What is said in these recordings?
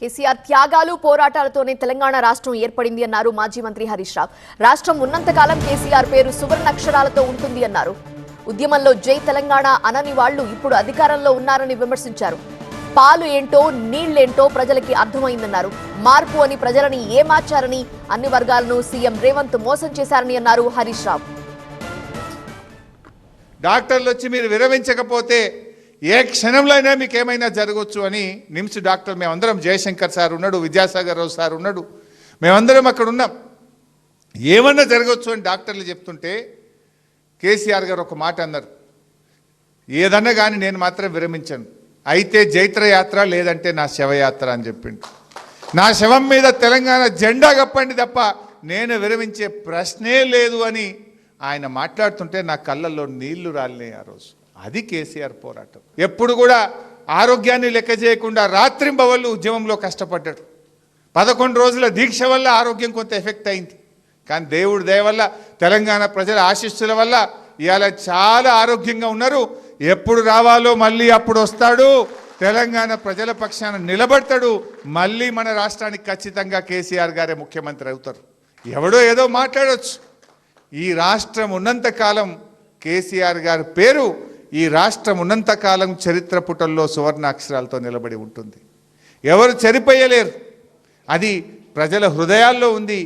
కేసీఆర్ త్యాగాలు పోరాటాలతోనే తెలంగాణ రాష్ట్రం ఏర్పడింది అన్నారు మాజీ మంత్రి హరీష్ రావు. రాష్ట్రం ఉన్నంతకాలం కేసీఆర్ పేరు సువర్ణాక్షరాలతో ఉంటుంది అన్నారు. ఉద్యమంలో జై తెలంగాణ అనని వాళ్ళు ఇప్పుడు అధికారంలో ఉన్నారని విమర్శించారు. పాలు ఏంటో నీళ్ళేంటో ప్రజలకి అర్థమైందన్నారు. మార్పు అని ప్రజలని ఏమార్చారని అన్ని వర్గాలను సీఎం రేవంత్ మోసం చేశారని అన్నారు హరీష్ రావు. డాక్టర్లు వచ్చి మీరు విరమించకపోతే ఏ క్షణంలో అయినా మీకు ఏమైనా జరగవచ్చు అని నిమ్స్ డాక్టర్ మేమందరం జయశంకర్ సార్ ఉన్నాడు విద్యాసాగర్ రావు సార్ ఉన్నాడు. మేమందరం అక్కడ ఉన్నాం. ఏమన్నా జరగవచ్చు అని డాక్టర్లు చెప్తుంటే కేసీఆర్ గారు ఒక మాట అన్నారు. ఏదన్నా కానీ నేను మాత్రం విరమించాను. అయితే జైత్రయాత్ర లేదంటే నా శవయాత్ర అని చెప్పిండు. నా శవం మీద తెలంగాణ జెండా కప్పండి తప్ప నేను విరమించే ప్రశ్నే లేదు అని ఆయన మాట్లాడుతుంటే నా కళ్ళల్లో నీళ్ళు రాలినాయి ఆ రోజు. అది కేసీఆర్ పోరాటం. ఎప్పుడు కూడా ఆరోగ్యాన్ని లెక్క చేయకుండా రాత్రింబవళ్ళు ఉద్యమంలో కష్టపడ్డాడు. పదకొండు రోజుల దీక్ష వల్ల ఆరోగ్యం కొంత ఎఫెక్ట్ అయింది. కానీ దేవుడి దయ వల్ల తెలంగాణ ప్రజల ఆశీస్సుల వల్ల ఇవాళ చాలా ఆరోగ్యంగా ఉన్నారు. ఎప్పుడు రావాలో మళ్ళీ అప్పుడు వస్తాడు. తెలంగాణ ప్రజల పక్షాన నిలబడతాడు. మళ్ళీ మన రాష్ట్రానికి ఖచ్చితంగా కేసీఆర్ గారే ముఖ్యమంత్రి అవుతారు. ఎవడో ఏదో మాట్లాడవచ్చు ఈ రాష్ట్రం ఉన్నంత కాలం కేసీఆర్ గారి పేరు ఈ రాష్ట్రం ఉన్నంత కాలం చరిత్ర పుటల్లో సువర్ణాక్షరాలతో నిలబడి ఉంటుంది. ఎవరు చనిపోయలేరు అది ప్రజల హృదయాల్లో ఉంది.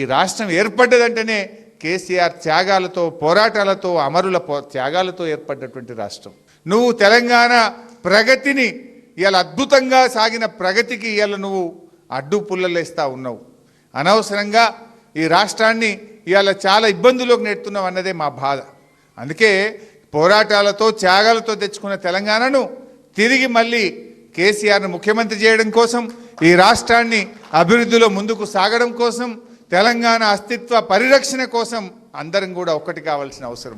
ఈ రాష్ట్రం ఏర్పడ్డదంటేనే కేసీఆర్ త్యాగాలతో పోరాటాలతో అమరుల త్యాగాలతో ఏర్పడ్డటువంటి రాష్ట్రం. నువ్వు తెలంగాణ ప్రగతిని ఇవాళ అద్భుతంగా సాగిన ప్రగతికి ఇవాళ నువ్వు అడ్డు పుల్లలేస్తా ఉన్నావు. అనవసరంగా ఈ రాష్ట్రాన్ని ఇవాళ చాలా ఇబ్బందులోకి నెడుతున్నావు అన్నదే మా బాధ. అందుకే పోరాటాలతో త్యాగాలతో తెచ్చుకున్న తెలంగాణను తిరిగి మళ్ళీ కేసీఆర్ను ముఖ్యమంత్రి చేయడం కోసం ఈ రాష్ట్రాన్ని అభివృద్ధిలో ముందుకు సాగడం కోసం తెలంగాణ అస్తిత్వ పరిరక్షణ కోసం అందరం కూడా ఒక్కటి కావాల్సిన అవసరం.